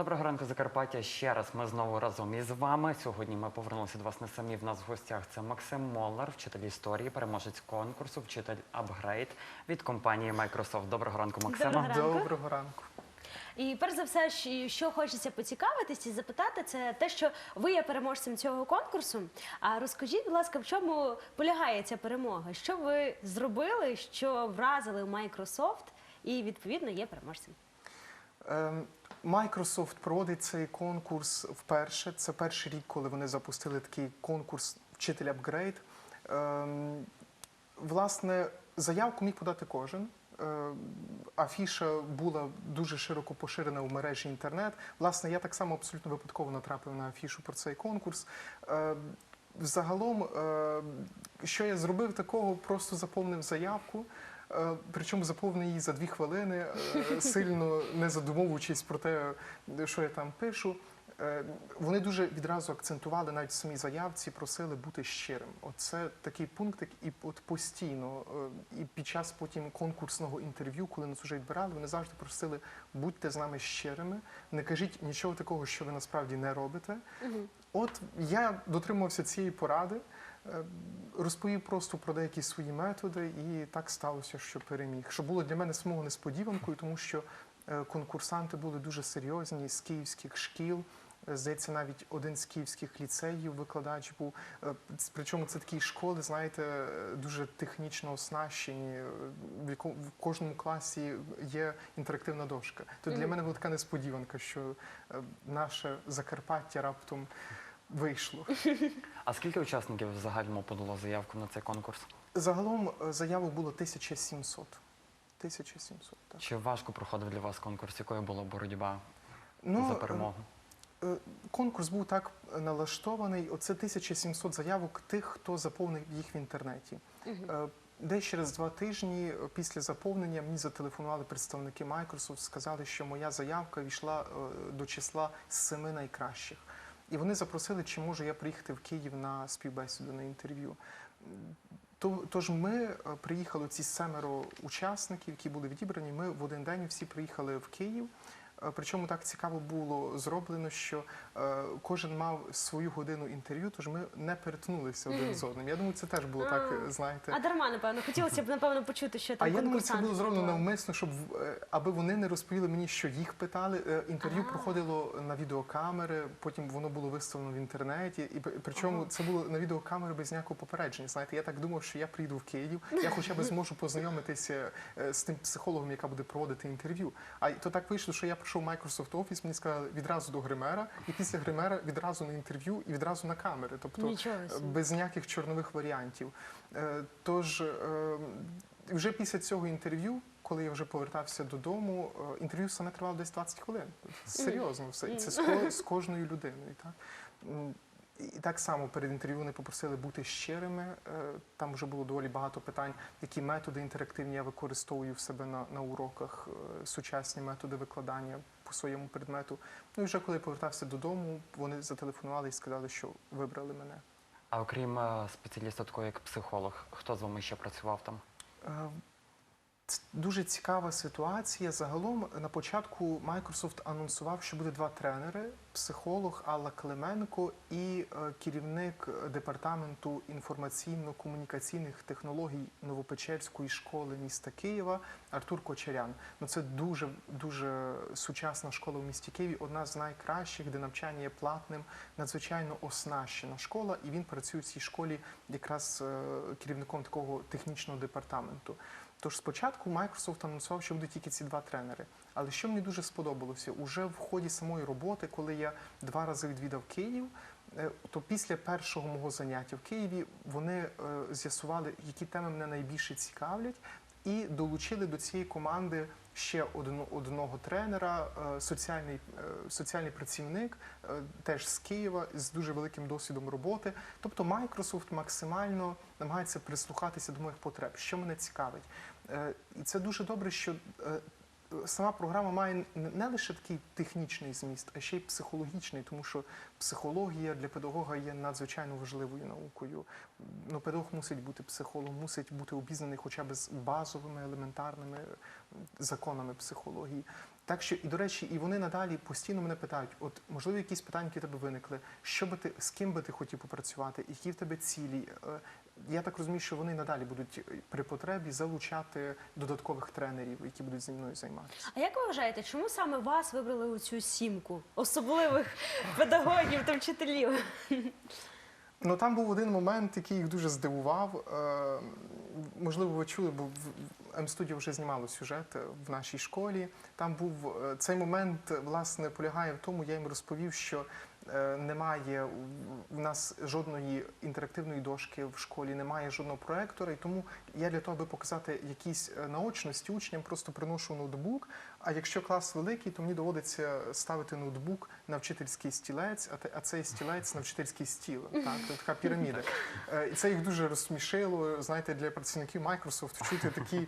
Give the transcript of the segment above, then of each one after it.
Доброго ранку, Закарпаття. Ще раз ми знову разом із вами. Сьогодні ми повернулися до вас не самі. В нас в гостях це Максим Моллар, вчитель історії, переможець конкурсу, вчитель апгрейд від компанії Microsoft. Доброго ранку, Максима. Доброго ранку. Доброго ранку. І перш за все, що- хочеться поцікавитись і запитати, це те, що ви є переможцем цього конкурсу. А розкажіть, будь ласка, в чому полягає ця перемога? Що ви зробили, що вразили Microsoft і відповідно є переможцем? Ем, Microsoft проводить цей конкурс вперше. Це перший рік, коли вони запустили такий конкурс вчитель апгрейд. Ем, Власне, заявку міг подати кожен. Е, Афіша була дуже широко поширена в мережі інтернет. Власне, я так само абсолютно випадково натрапив на афішу про цей конкурс. Е, Загалом, е, що я зробив такого, просто заповнив заявку. Е, Причому заповнив її за дві хвилини, е, сильно не задумовуючись про те, що я там пишу. Е, Вони дуже відразу акцентували навіть в самій заявці, просили бути щирим. Оце такий пунктик, і от постійно, і під час потім конкурсного інтерв'ю, коли нас вже відбирали, вони завжди просили будьте з нами щирими, не кажіть нічого такого, що ви насправді не робите. От я дотримувався цієї поради, розповів просто про деякі свої методи, і так сталося, що переміг. Що було для мене самого несподіванкою, тому що е, конкурсанти були дуже серйозні з київських шкіл. Е, Здається, навіть один з київських ліцеїв викладач був. Е, Причому це такі школи, знаєте, дуже технічно оснащені. В кожному класі є інтерактивна дошка. То для мене була така несподіванка, що наше Закарпаття раптом вийшло. А скільки учасників в загальному подало заявку на цей конкурс? Загалом е, заявок було 1700. 1700, так. Чи важко проходив для вас конкурс? Якою була боротьба Ну, за е, перемогу? Е, Конкурс був так налаштований. Оце 1700 заявок тих, хто заповнив їх в інтернеті. Е, Десь через два тижні після заповнення мені зателефонували представники Microsoft, сказали, що моя заявка війшла до числа семи найкращих. І вони запросили, чи можу я приїхати в Київ на співбесіду на інтерв'ю. То- Тож ми е, приїхали ці семеро учасників, які були відібрані. Ми в один день всі приїхали в Київ. Е, Причому так цікаво було зроблено, що е, кожен мав свою годину інтерв'ю, тож ми не перетнулися один з одним. Я думаю, це теж було так, е, знаєте. А дарма, напевно, хотілося б напевно почути, що там А я думаю, це було зроблено навмисно, щоб аби вони не розповіли мені, що їх питали. Інтерв'ю проходило на відеокамери, потім воно було виставлено в інтернеті. І причому це було на відеокамери без ніякого попередження. Знаєте, я так думав, що я приїду в Київ, я хоча б зможу познайомитися з тим психологом, яка буде проводити інтерв'ю. А то так вийшло, що я прийшов в Microsoft Office, мені сказали відразу до гримера, і після гримера відразу на інтерв'ю і відразу на камери. Тобто е, без ніяких чорнових варіантів. Е, Тож е, вже після цього інтерв'ю, коли я вже повертався додому, інтерв'ю саме тривало десь 20 хвилин. Серйозно, все І це з, з кожною людиною. Так? І так само перед інтерв'ю вони попросили бути щирими. Е, Там вже було доволі багато питань, які методи інтерактивні я використовую в себе на, на уроках, е, сучасні методи викладання по своєму предмету. Ну і вже коли я повертався додому, вони зателефонували і сказали, що вибрали мене. А окрім е, спеціаліста такого, як психолог, хто з вами ще працював там? Дуже цікава ситуація. Загалом на початку Microsoft анонсував, що буде два тренери: психолог Алла Клименко і е, керівник департаменту інформаційно-комунікаційних технологій Новопечерської школи міста Києва Артур Кочерян. Ну це дуже дуже сучасна школа в місті Києві, одна з найкращих, де навчання є платним, надзвичайно оснащена школа, і він працює в цій школі якраз е, керівником такого технічного департаменту. Тож спочатку Microsoft анонсував, що будуть тільки ці два тренери. Але що мені дуже сподобалося, уже в ході самої роботи, коли я два рази відвідав Київ, е, то після першого мого заняття в Києві вони е, з'ясували, які теми мене найбільше цікавлять, і долучили до цієї команди ще одну, одного тренера, е, соціальний, е, соціальний працівник, е, теж з Києва, з дуже великим досвідом роботи. Тобто Microsoft максимально намагається прислухатися до моїх потреб, що мене цікавить. І це дуже добре, що сама програма має не лише такий технічний зміст, а ще й психологічний, тому що психологія для педагога є надзвичайно важливою наукою. Ну, педагог мусить бути психологом, мусить бути обізнаний хоча б з базовими елементарними законами психології. Так що, і до речі, і вони надалі постійно мене питають: от можливо, якісь питання, які в тебе виникли, що би ти з ким би ти хотів попрацювати, які в тебе цілі. Е, Я так розумію, що вони надалі будуть е, при потребі залучати додаткових тренерів, які будуть зі мною займатися. А як ви вважаєте, чому саме вас вибрали у цю сімку особливих педагогів та вчителів? Ну там був один момент, який їх дуже здивував. Е, можливо, ви чули, бо в М-студіо вже знімало сюжет в нашій школі. Там був е, цей момент, власне, полягає в тому, я їм розповів, що е, немає в- нас жодної інтерактивної дошки в школі, немає жодного проектора, і тому я для того, аби показати якісь е, наочності учням, просто приношу ноутбук. А якщо клас великий, то мені доводиться ставити ноутбук на вчительський стілець, а, цей стілець на вчительський стіл. Так, це така піраміда. Е, І це їх дуже розсмішило. Знаєте, для працівників Microsoft чути такі е,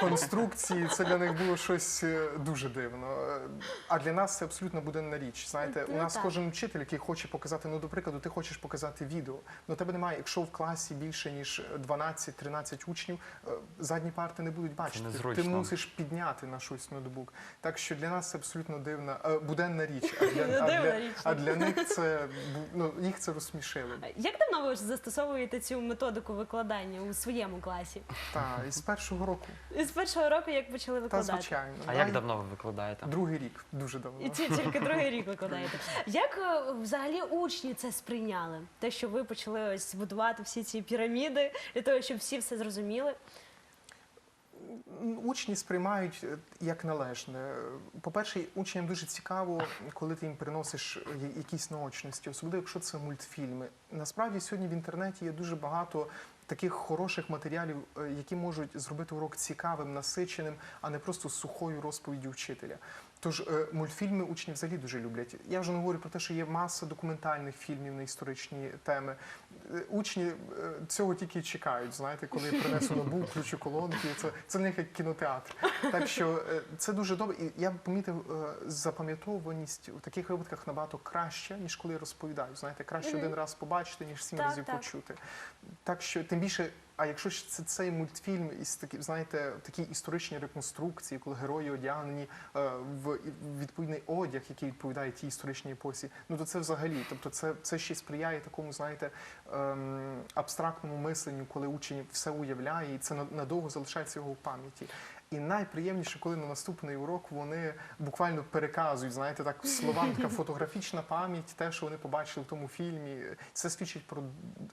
конструкції. Це для них було щось е, дуже дивно. Е, А для нас це абсолютно буденна річ. Знаєте, у Ну, нас кожен вчитель, який хоче показати, ну, до прикладу, ти хочеш показати відео. Ну тебе немає, якщо в класі більше ніж 12-13 учнів, е, задні парти не будуть бачити. Ти мусиш підняти на щось ноутбук. Так що для нас це абсолютно дивна, е, буденна річ. А для, а Дивна для, річ. а для них це ну, їх це розсмішило. Як давно ви застосовуєте цю методику викладання у своєму класі? Так, і з першого року. З першого року, як почали Та викладати? звичайно. А як давно ви викладаєте? Другий рік, дуже давно. І ці тільки другий рік викладаєте. Як е, взагалі учні це сприйняли? Те, що ви почали ось будувати всі ці піраміди для того, щоб всі все зрозуміли? Учні сприймають е, як належне. По-перше, учням дуже цікаво, коли ти їм приносиш я- якісь наочності, особливо якщо це мультфільми. Насправді сьогодні в інтернеті є дуже багато таких хороших матеріалів, е, які можуть зробити урок цікавим, насиченим, а не просто сухою розповіддю вчителя. Тож е, мультфільми учні взагалі дуже люблять. Я вже не говорю про те, що є маса документальних фільмів на історичні теми. Е, Учні е, цього тільки чекають. Знаєте, коли я принесу ноутбук, включу колонки. Це, це них як кінотеатр. Так що це дуже добре. І я б помітив запам'ятовуваність у таких випадках набагато краще, ніж коли я розповідаю. Знаєте, краще Мгм. один раз побачити, ніж сім Так, разів так. почути. Так що тим більше. А якщо ж це цей мультфільм із такі, знаєте, такі історичні реконструкції, коли герої одягнені е, в відповідний одяг, який відповідає тій історичній епосі, ну то це взагалі, тобто це, це ще сприяє такому, знаєте, е, абстрактному мисленню, коли учень все уявляє, і це на- надовго залишається його в пам'яті. І найприємніше, коли на наступний урок вони буквально переказують, знаєте, так словам така фотографічна пам'ять, те, що вони побачили в тому фільмі. Це свідчить про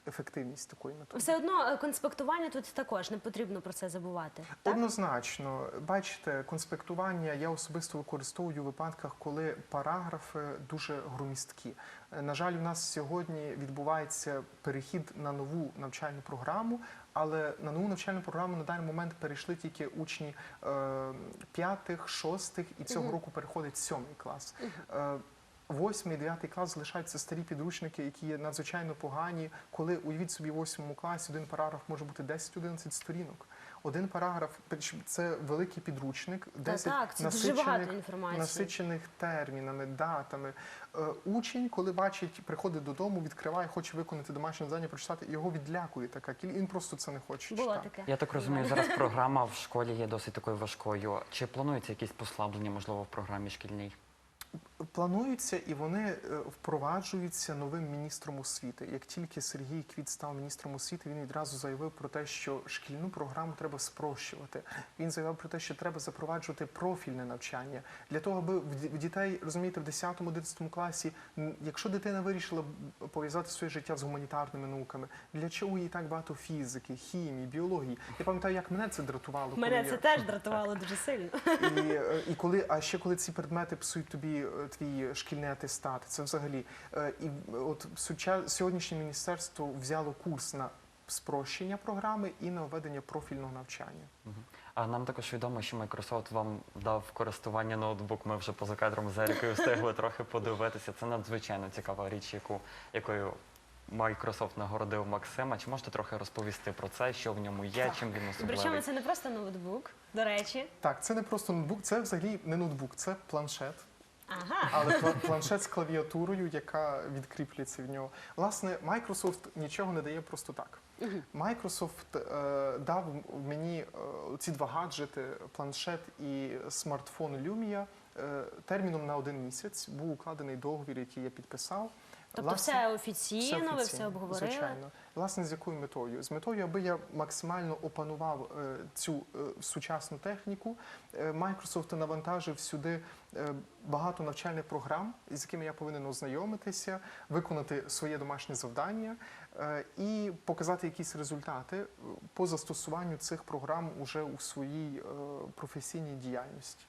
ефективність такої методи. Все одно е, конспектування тут також не потрібно про це забувати. Так? Однозначно, бачите, конспектування я особисто використовую у випадках, коли параграфи дуже громісткі. На жаль, у нас сьогодні відбувається перехід на нову навчальну програму, але на нову навчальну програму на даний момент перейшли тільки учні е, п'ятих, шостих, і цього року переходить сьомий клас. Е, Восьмий, дев'ятий клас залишаються старі підручники, які є надзвичайно погані. Коли уявіть собі в восьмому класі один параграф може бути 10-11 сторінок. Один параграф це великий підручник, Та 10 так, це дуже насичених, багато інформації. насичених термінами, датами. Е, Учень, коли бачить, приходить додому, відкриває, хоче виконати домашнє завдання, прочитати, його відлякує така кіль- Він просто це не хоче Було читати. таке. Я так розумію, зараз програма в школі є досить такою важкою. Чи планується якісь послаблення, можливо, в програмі шкільній? Плануються і вони е, впроваджуються новим міністром освіти. Як тільки Сергій Квіт став міністром освіти, він відразу заявив про те, що шкільну програму треба спрощувати. Він заявив про те, що треба запроваджувати профільне навчання для того, аби в дітей розумієте, в 10-11 класі, якщо дитина вирішила пов'язати своє життя з гуманітарними науками, для чого їй так багато фізики, хімії, біології? Я пам'ятаю, як мене це дратувало. коли Мене я- це теж дратувало дуже сильно. і, е, і коли, а ще коли ці предмети псують тобі е, твій шкільний атестат, це взагалі. е, І от сьогоднішнє міністерство взяло курс на спрощення програми і на введення профільного навчання. А нам також відомо, що Microsoft вам дав в користування ноутбук. Ми вже поза кадром з Ерікою встигли трохи подивитися. Це надзвичайно цікава річ, яку якою Microsoft нагородив Максима. Чи можете трохи розповісти про це, що в ньому є, чим він Причому особливий? це не просто ноутбук, до речі. Так, це не просто ноутбук, це взагалі не ноутбук, це планшет. Ага. але пла- планшет з клавіатурою, яка відкріплюється в нього. Власне, Microsoft нічого не дає просто так. Microsoft е, дав мені е, ці два гаджети, планшет і смартфон Lumia, е, терміном на один місяць. Був укладений договір, який я підписав. Тобто Власне, все офіційно, ви все обговорили. Звичайно. Власне, з якою метою? З метою, аби я максимально опанував е, цю е, сучасну техніку. Е, Microsoft навантажив сюди багато навчальних програм, з якими я повинен ознайомитися, виконати своє домашнє завдання і показати якісь результати по застосуванню цих програм уже у своїй професійній діяльності.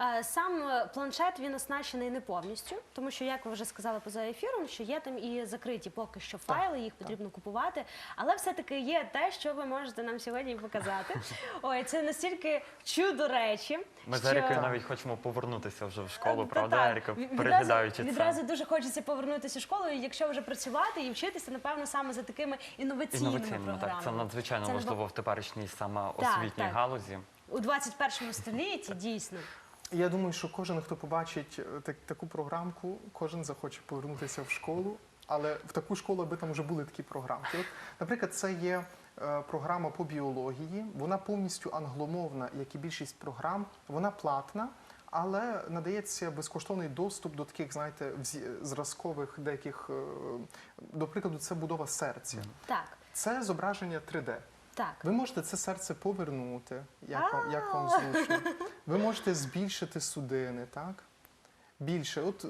Е, Сам е, планшет він оснащений не повністю, тому що, як ви вже сказали поза ефіром, що є там і закриті поки що файли, їх потрібно купувати. Але все-таки є те, що ви можете нам сьогодні показати. Ой, це настільки чудо речі. Ми з що- Ерікою навіть хочемо повернутися вже в школу, Е, правда. Еріка, переглядаючи це. відразу дуже хочеться повернутися в школу, і якщо вже працювати і вчитися, напевно, саме за такими інноваційними, Інноваційними, програмами. так, це надзвичайно Це важливо в теперішній саме Так, освітній так. галузі. у 21 столітті, дійсно. Я думаю, що кожен, хто побачить е, так- таку програмку, кожен захоче повернутися в школу, але в таку школу, аби там вже були такі програмки. От, наприклад, це є е, програма по біології. Вона повністю англомовна, як і більшість програм. Вона платна. Але надається безкоштовний доступ до таких, знаєте, зразкових деяких, е, до прикладу, це будова серця. Так, Це зображення 3D. так. Ви можете це серце повернути, як вам, як вам зручно. Ви можете збільшити судини, так? Більше. От е,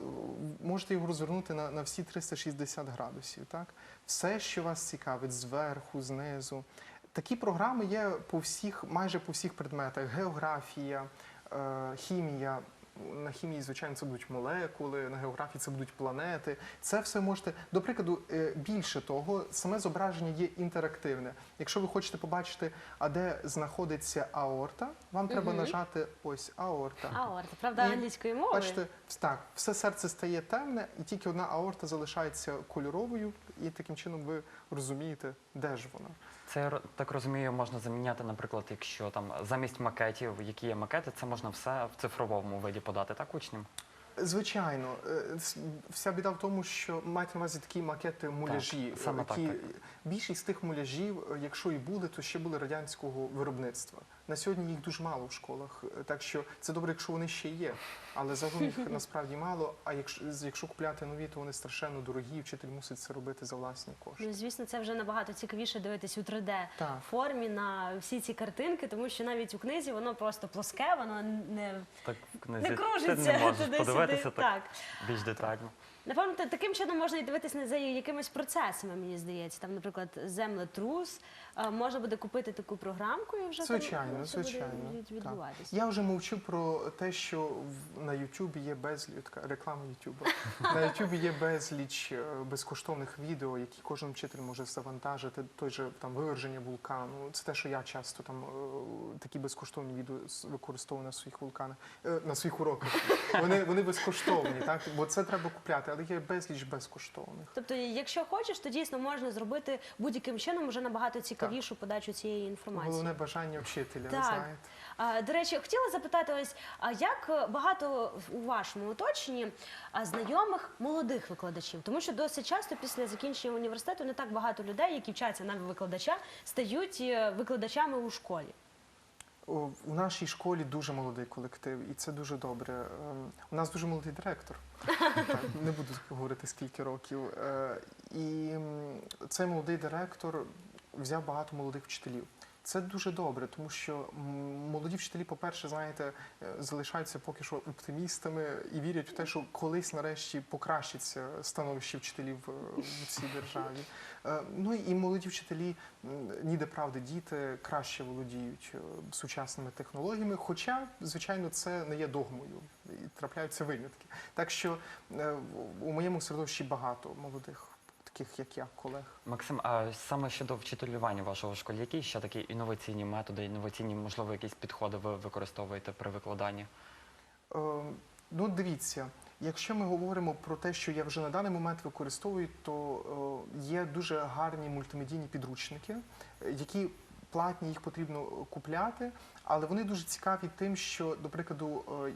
можете його розвернути на, на всі 360 градусів, так? Все, що вас цікавить, зверху, знизу. Такі програми є по всіх, майже по всіх предметах: географія, е, хімія. На хімії, звичайно, це будуть молекули, на географії це будуть планети. Це все можете, до прикладу, е, більше того, саме зображення є інтерактивне. Якщо ви хочете побачити, а де знаходиться аорта, вам треба Мгм. нажати ось аорта. Аорта, правда, І англійською мовою. Бачите, так, все серце стає темне, і тільки одна аорта залишається кольоровою, і таким чином ви розумієте, де ж вона. Це я так розумію, можна заміняти, наприклад, якщо там замість макетів, які є макети, це можна все в цифровому виді подати, так, учням? Звичайно, е, вся біда в тому, що мають на увазі такі макети муляжі. Так, саме які так, так. Більшість тих муляжів, е, якщо і були, то ще були радянського виробництва. На сьогодні їх дуже мало в школах, е, так що це добре, якщо вони ще є, але загалом їх насправді мало. А якщо, якщо купляти нові, то вони страшенно дорогі, і вчитель мусить це робити за власні кошти. Ну, звісно, це вже набагато цікавіше дивитись у 3D Так. формі на всі ці картинки, тому що навіть у книзі воно просто плоске, воно не, Так в книзі не ти кружиться не можеш подивитися так, Так. більш детально. Напевно, таким чином можна і дивитися за якимись процесами, мені здається. Там, наприклад, землетрус. Е, Можна буде купити таку програмку і вже Звичайно, там звичайно. буде від- відбуватися. Я вже мовчу про те, що в- на Ютубі є безліч така реклама Ютуба. На Ютубі є безліч е, безкоштовних відео, які кожен вчитель може завантажити. Той же там виверження вулкану. Це те, що я часто там е, такі безкоштовні відео с- використовую на своїх вулканах, е, на своїх уроках. Вони, вони безкоштовні, так бо це треба купляти, але є безліч безкоштовних. Тобто, якщо хочеш, то дійсно можна зробити будь-яким чином вже набагато цікавішу подачу цієї інформації. Головне бажання вчителя, ви Так. знаєте. А, До речі, хотіла запитати ось, а як багато у вашому оточенні а, знайомих молодих викладачів? Тому що досить часто після закінчення університету не так багато людей, які вчаться на викладача, стають е, викладачами у школі. О, У нашій школі дуже молодий колектив, і це дуже добре. Ем, У нас дуже молодий директор. Так, не буду говорити скільки років. Е, І м, цей молодий директор взяв багато молодих вчителів. Це дуже добре, тому що молоді вчителі, по-перше, знаєте, е, залишаються поки що оптимістами і вірять в те, що колись нарешті покращиться становище вчителів е, в цій державі. Е, Ну і молоді вчителі ніде правди діти краще володіють сучасними технологіями, хоча, звичайно, це не є догмою і трапляються винятки. Так що у моєму середовищі багато молодих, таких як я, колег. Максим, а саме щодо вчителювання вашого школі, які ще такі інноваційні методи, інноваційні, можливо, якісь підходи ви використовуєте при викладанні? Е, Ну, дивіться, якщо ми говоримо про те, що я вже на даний момент використовую, то е, є дуже гарні мультимедійні підручники, е, які платні, їх потрібно купляти, але вони дуже цікаві тим, що, до прикладу, е,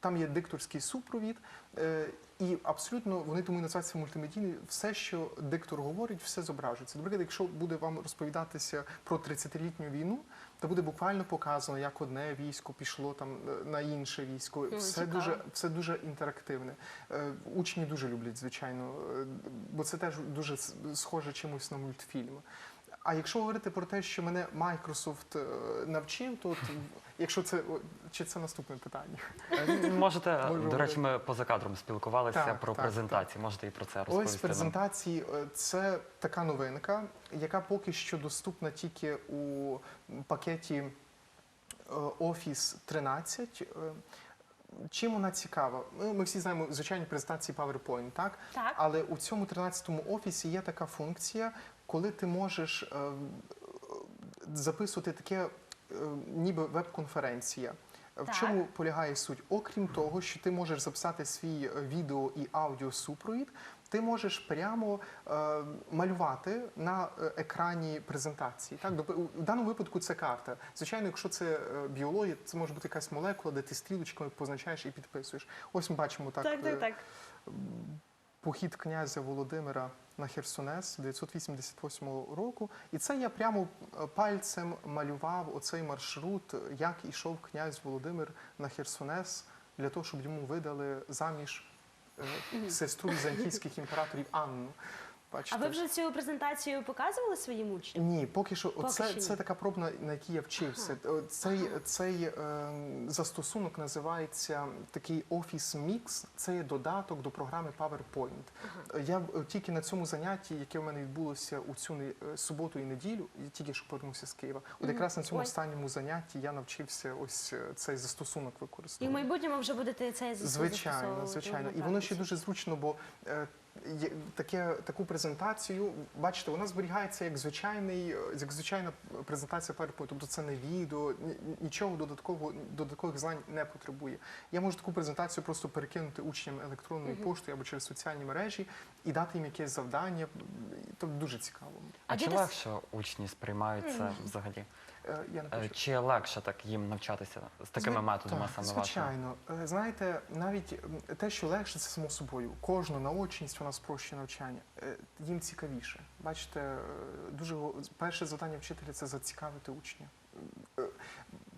там є дикторський супровід, е, і абсолютно вони тому і називаються мультимедійні. Все, що диктор говорить, все зображується. Наприклад, якщо буде вам розповідатися про 30-літню війну, то буде буквально показано, як одне військо пішло там е, на інше військо. Все дуже, все дуже інтерактивне. Е, Учні дуже люблять, звичайно, бо це теж дуже схоже чимось на мультфільм. А якщо говорити про те, що мене Microsoft е, навчив, то от, якщо це о, чи це наступне питання? Е, Можете, Можу до речі, ми поза кадром спілкувалися Так, про так, презентації. Можете і про це розповісти. Ось нам? презентації е, це така новинка, яка поки що доступна тільки у пакеті е, Office 13. Е, Чим вона цікава? Ми, ми всі знаємо звичайні презентації PowerPoint, так? Так. Але у цьому 13-му офісі є така функція, коли ти можеш е, записувати таке, е, ніби веб-конференція. В Так. чому полягає суть? Окрім того, що ти можеш записати свій е, відео і аудіосупровід, ти можеш прямо е, малювати на екрані презентації. Так, в даному випадку це карта. Звичайно, якщо це біологія, це може бути якась молекула, де ти стрілочками позначаєш і підписуєш. Ось ми бачимо так. Так, так, так. Похід князя Володимира на Херсонес 988 року. І це я прямо е, пальцем малював оцей маршрут, як ішов князь Володимир на Херсонес для того, щоб йому видали заміж е, сестру візантійських імператорів Анну. Бачите? А ви вже цю презентацію показували своїм учням? Ні, поки що Поки оце, що це така пробна, на якій я вчився. О, Цей, цей е, застосунок називається такий Office Mix. Це є додаток до програми PowerPoint. Я е, тільки на цьому занятті, яке в мене відбулося у цю не- е, суботу і неділю, я тільки що повернувся з Києва. От якраз на цьому Ой. останньому занятті я навчився ось е, цей застосунок І в майбутньому вже будете цей застосунок Звичайно, звичайно. І воно ще дуже зручно, бо е, таке, таку презентацію, бачите, вона зберігається як звичайний, е, як звичайна презентація PowerPoint. Тобто це не відео, нічого додаткового, додаткових знань не потребує. Я можу таку презентацію просто перекинути учням електронною поштою або через соціальні мережі і дати їм якесь завдання. Тобто дуже цікаво. А А чи діти- легше учні сприймають це взагалі? Е, Я не Е. Чи легше так їм навчатися з такими Зна- методами так, саме вашими? Звичайно. Е, Знаєте, навіть м, те, що легше, це само собою. Кожна наочність вона спрощує навчання. Е, Їм цікавіше. Бачите, е, дуже го- перше завдання вчителя це зацікавити учня. Е,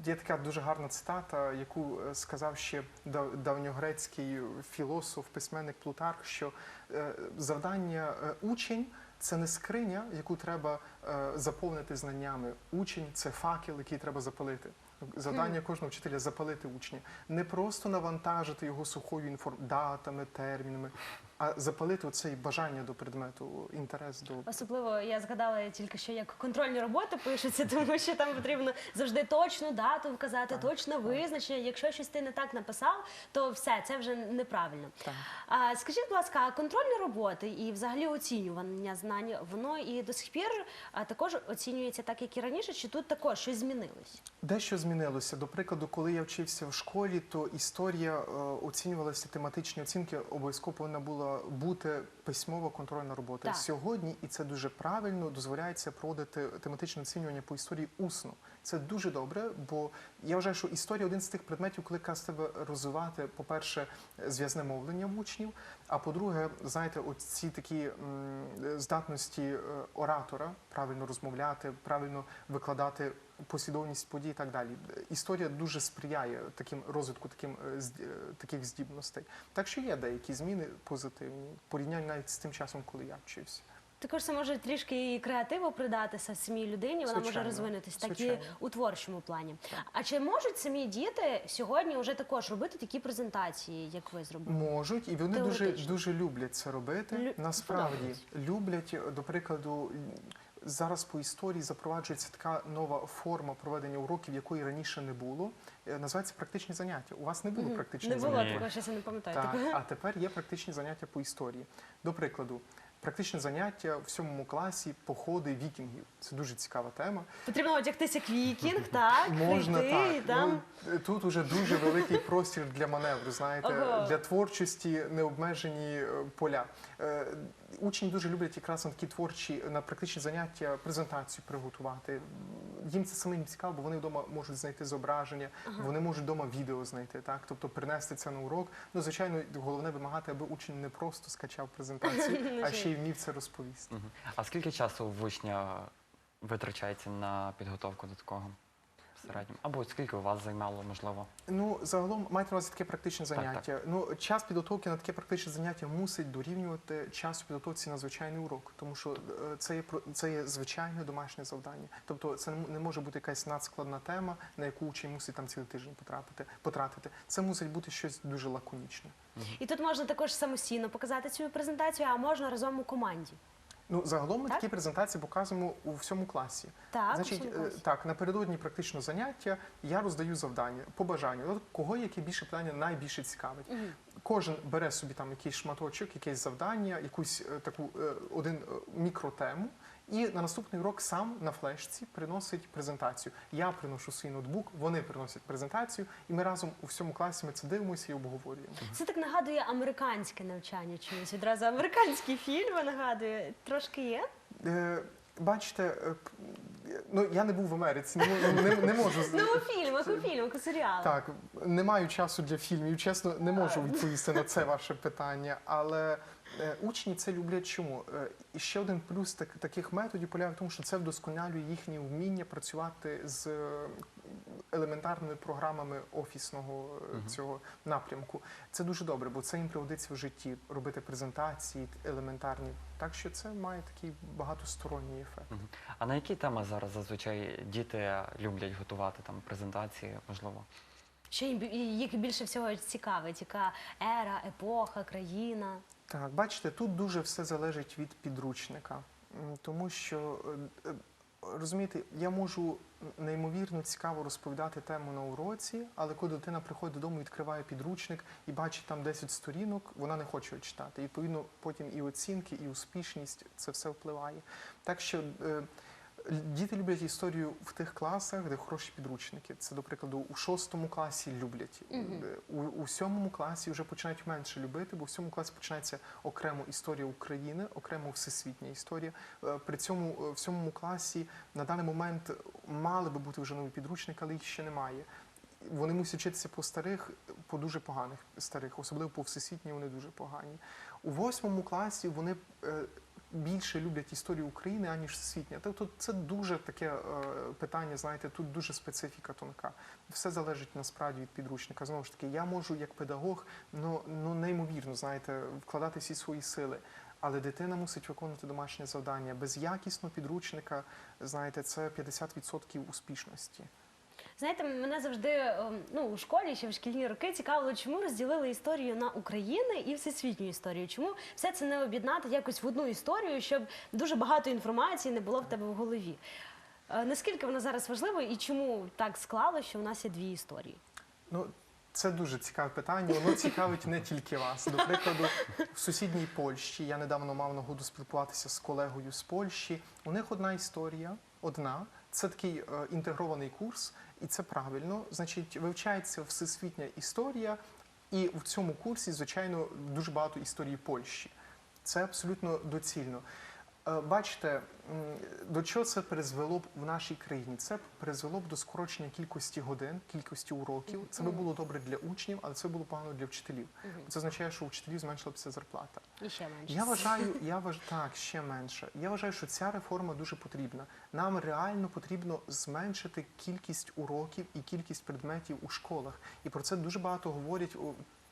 Є така дуже гарна цитата, яку е, сказав ще дав- давньогрецький філософ, письменник Плутарх, що е, завдання е, учень це не скриня, яку треба е, заповнити знаннями. Учень це факел, який треба запалити. Завдання кожного вчителя запалити учня, не просто навантажити його сухою інформ... датами, термінами, а запалити оцей бажання до предмету, інтерес до Особливо я згадала тільки що як контрольні роботи пишуться, тому що там потрібно завжди точну дату вказати, Так, точне так. визначення. Якщо щось ти не так написав, то все це вже неправильно. Так. А скажіть, будь ласка, а контрольні роботи і взагалі оцінювання знань, воно і до сих пір а, також оцінюється так, як і раніше, чи тут також щось змінилось? Дещо змінилося. До прикладу, коли я вчився в школі, то історія е, оцінювалася тематичні оцінки. Обов'язково повинна була бути письмова контрольна робота. Так. Сьогодні, і це дуже правильно, дозволяється проводити тематичне оцінювання по історії усно. Це дуже добре, бо я вважаю, що історія один з тих предметів, коли якраз тебе розвивати, по-перше, зв'язне мовлення в учнів. А по-друге, знаєте, от ці такі здатності е, оратора правильно розмовляти, правильно викладати послідовність подій і так далі. Історія дуже сприяє таким розвитку таким, е, е, таких здібностей. Так що є деякі зміни позитивні, порівняння навіть з тим часом, коли я вчився. Також це може трішки і креативу придатися самій людині, вона може Звичайно, розвинутись так і у творчому плані. Так. А чи можуть самі діти сьогодні вже також робити такі презентації, як ви зробили? Можуть, і вони дуже, дуже люблять це робити. Лю- Насправді люблять, до прикладу, зараз по історії запроваджується така нова форма проведення уроків, якої раніше не було. Е, Називається практичні заняття. У вас не було практичних Не було такого, щось я не пам'ятаю. А тепер є практичні заняття по історії. До прикладу, Практичне заняття в сьомому класі походи вікінгів. Це дуже цікава тема. Потрібно одягтися як вікінг, так? Можна прийти і так. там. Ну, тут уже дуже великий простір для маневру. Знаєте, Ого. для творчості необмежені е, поля. Е, Учні дуже люблять якраз на такі творчі на практичні заняття презентацію приготувати. Їм це самим цікаво, бо вони вдома можуть знайти зображення, вони можуть вдома відео знайти, так тобто принести це на урок. Ну звичайно, головне вимагати, аби учень не просто скачав презентацію, а ще й вмів це розповісти. А скільки часу в учня витрачається на підготовку до такого середньому? Або скільки у вас займало, можливо? Ну, загалом маєте на увазі таке практичне Так, заняття. Ну, час підготовки на таке практичне заняття мусить дорівнювати часу підготовці на звичайний урок, тому що е, це є про- це є звичайне домашнє завдання. Тобто, це не м- не може бути якась надскладна тема, на яку учень мусить там цілий тиждень потрапити, потратити. Це мусить бути щось дуже лаконічне. І тут можна також самостійно показати цю презентацію, а можна разом у команді. Ну, загалом ми Так? такі презентації показуємо у всьому класі. Так, у Значить, всьому е, класі. так, напередодні практично заняття я роздаю завдання по бажанню. От кого яке більше питання найбільше цікавить. Кожен бере собі там якийсь шматочок, якесь завдання, якусь е, таку е, один е, мікротему. І на наступний урок сам на флешці приносить презентацію. Я приношу свій ноутбук, вони приносять презентацію, і ми разом у всьому класі ми це дивимося і обговорюємо. Це так нагадує американське навчання чомусь. Відразу американські фільми нагадує. Трошки є. Е, Бачите, е, ну я не був в Америці, не, не, не можу з- Ну, у фільмах, у фільмах, у серіалах. Так, не маю часу для фільмів. Чесно, не можу відповісти на це ваше питання. Але е, учні це люблять чому? Е, І ще один плюс так, таких методів полягає в тому, що це вдосконалює їхнє вміння працювати з е, елементарними програмами офісного е, цього напрямку. Це дуже добре, бо це їм пригодиться в житті робити презентації елементарні. Так що це має такий багатосторонній ефект. А на які теми зараз зазвичай діти люблять готувати там презентації, можливо? Що їх більше всього цікавить? Яка ера, епоха, країна? Так, бачите, тут дуже все залежить від підручника, тому що е, е, розумієте, я можу неймовірно цікаво розповідати тему на уроці, але коли дитина приходить додому, відкриває підручник і бачить там 10 сторінок, вона не хоче читати. І, відповідно, потім і оцінки, і успішність це все впливає. Так що е, Діти люблять історію в тих класах, де хороші підручники. Це, до прикладу, у шостому класі люблять. Е, У, у сьомому класі вже починають менше любити, бо в сьомому класі починається окремо історія України, окремо всесвітня історія. Е, При цьому е, в сьомому класі на даний момент мали би бути вже нові підручники, але їх ще немає. Вони мусять вчитися по старих, по дуже поганих старих, особливо по всесвітній вони дуже погані. У восьмому класі вони більше люблять історію України, аніж всесвітня. Тобто це дуже таке е, питання, знаєте, тут дуже специфіка тонка. Все залежить насправді від підручника. Знову ж таки, я можу як педагог ну, ну неймовірно, знаєте, вкладати всі свої сили. Але дитина мусить виконувати домашнє завдання. Без якісного підручника, знаєте, це 50% успішності. Знаєте, мене завжди ем, ну, у школі ще в шкільні роки цікавило, чому розділили історію на Україну і всесвітню історію. Чому все це не об'єднати якось в одну історію, щоб дуже багато інформації не було в тебе в голові. Е, Наскільки воно зараз важливо і чому так склало, що у нас є дві історії? Ну, це дуже цікаве питання. Воно цікавить не тільки вас. До прикладу, в сусідній Польщі я недавно мав нагоду спілкуватися з колегою з Польщі. У них одна історія, одна. Це такий е, інтегрований курс, і це правильно. Значить, вивчається всесвітня історія, і в цьому курсі, звичайно, дуже багато історії Польщі. Це абсолютно доцільно. Е, Бачите, до чого це призвело б в нашій країні? Це призвело б до скорочення кількості годин, кількості уроків. Це би було добре для учнів, але це було погано для вчителів. Це означає, що у вчителів зменшилася зарплата. І ще менше. Я вважаю, я вваж... так, ще менше. Я вважаю, що ця реформа дуже потрібна. Нам реально потрібно зменшити кількість уроків і кількість предметів у школах. І про це дуже багато говорять.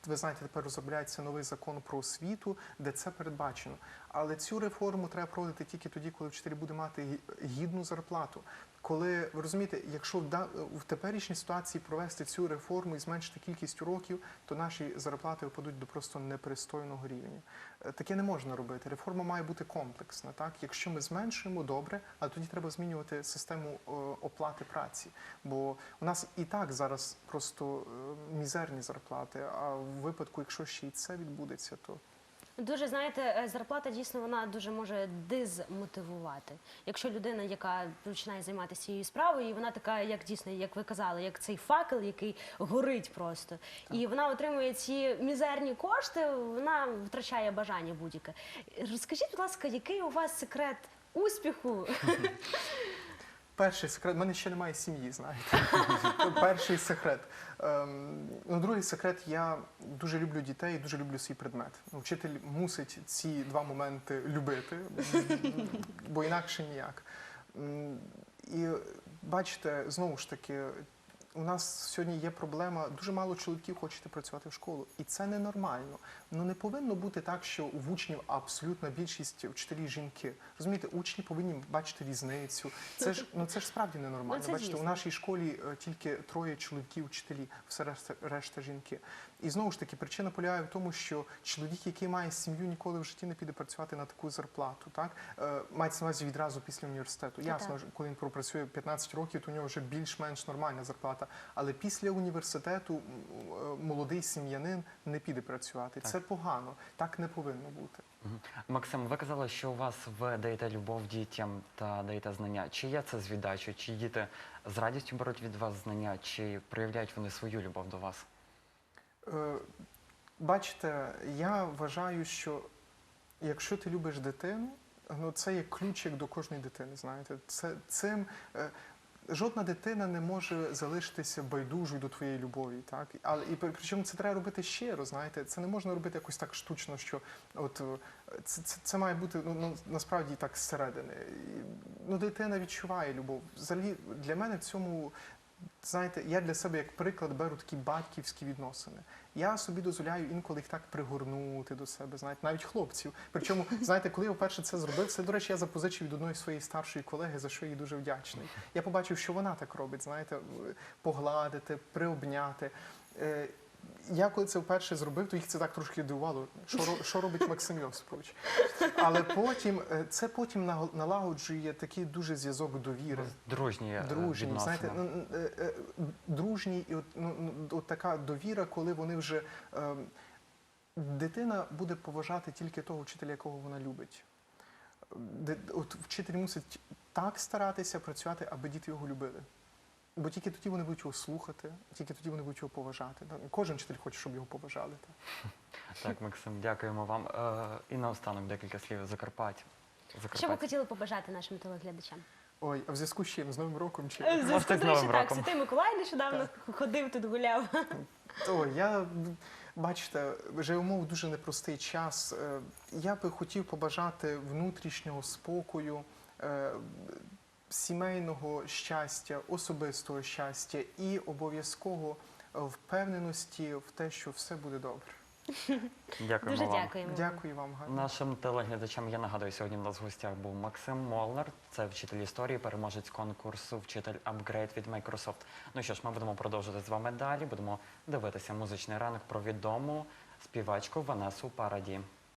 Ви знаєте, тепер розробляється новий закон про освіту, де це передбачено. Але цю реформу треба проводити тільки тоді, коли вчитель буде мати гідну зарплату. Коли ви розумієте, якщо в, теперішній ситуації провести цю реформу і зменшити кількість уроків, то наші зарплати впадуть до просто непристойного рівня. Е, Таке не можна робити. Реформа має бути комплексна. Так, якщо ми зменшуємо, добре, а тоді треба змінювати систему е, оплати праці. Бо у нас і так зараз просто е, мізерні зарплати. А в випадку, якщо ще й це відбудеться, то Дуже знаєте, е, зарплата дійсно вона дуже може дезмотивувати. Якщо людина, яка починає займатися цією справою, і вона така, як дійсно, як ви казали, як цей факел, який горить просто, і вона отримує ці мізерні кошти, вона втрачає бажання будь-яке. Розкажіть, будь ласка, який у вас секрет успіху? Перший секрет, в мене ще немає сім'ї, знаєте. Перший секрет. Ем, ну, другий секрет, я дуже люблю дітей дуже люблю свій предмет. Вчитель мусить ці два моменти любити, бо інакше ніяк. І бачите, знову ж таки, у нас сьогодні є проблема, дуже мало чоловіків хочете працювати в школу. І це ненормально. Ну не повинно бути так, що в учнів абсолютна більшість вчителів жінки. Розумієте, учні повинні бачити різницю. Це ж ну це ж справді ненормально. Ну, Бачите, у нашій школі е, тільки троє чоловіків вчителі, все решта, решта жінки. І знову ж таки, причина полягає в тому, що чоловік, який має сім'ю, ніколи в житті не піде працювати на таку зарплату. Так е, мається на увазі відразу після університету. Ну, Ясно, коли він пропрацює 15 років, то у нього вже більш-менш нормальна зарплата. Але після університету е, молодий сім'янин не піде працювати. Так. Це погано. Так не повинно бути. Максим, ви казали, що у вас ви даєте любов дітям та даєте знання. Чи є це з віддачею? Чи діти з радістю беруть від вас знання, чи проявляють вони свою любов до вас? Е, Бачите, я вважаю, що якщо ти любиш дитину, ну це є ключик до кожної дитини. Знаєте, це цим е, жодна дитина не може залишитися байдужою до твоєї любові. Так, але і при- причому це треба робити щиро. Знаєте, це не можна робити якось так штучно, що от е, це, це, це має бути ну, ну насправді так зсередини. Ну, дитина відчуває любов. Взагалі для мене в цьому. Знаєте, я для себе як приклад беру такі батьківські відносини. Я собі дозволяю інколи їх так пригорнути до себе, знаєте, навіть хлопців. Причому, знаєте, коли я вперше це зробив, це, до речі, я запозичив від одної своєї старшої колеги, за що їй дуже вдячний. Я побачив, що вона так робить, знаєте, погладити, приобняти. Я коли це вперше зробив, то їх це так трошки дивувало. Що, що робить Максим Йосипович? Але потім е, це потім налагоджує такий дуже зв'язок довіри. Дружні, е, Дружні, відносини. знаєте, ну, е, дружні, і от, ну, ну, от така довіра, коли вони вже е, дитина буде поважати тільки того вчителя, якого вона любить. От вчитель мусить так старатися працювати, аби діти його любили. Бо тільки тоді вони будуть його слухати, тільки тоді вони будуть його поважати. Та, Кожен вчитель хоче, щоб його поважали. Та. Так, Максим, дякуємо вам. Е, і наостанок декілька слів Закарпаття. Що ви хотіли побажати нашим телеглядачам? Ой, а в зв'язку з чим? З Новим роком чи? В зв'язку з речі, так. Святий Миколай нещодавно ходив тут гуляв. О, я бачите, живемо в дуже непростий час. Е, Я би хотів побажати внутрішнього спокою, е, сімейного щастя, особистого щастя і обов'язково впевненості в те, що все буде добре. Дякуємо Дуже вам. дякуємо. Дякую вам, Ганя. Нашим телеглядачам я нагадую, сьогодні в нас в гостях був Максим Молнар, це вчитель історії, переможець конкурсу Вчитель апгрейд від Microsoft. Ну що ж, ми будемо продовжувати з вами далі. Будемо дивитися музичний ранок про відому співачку Ванесу Параді.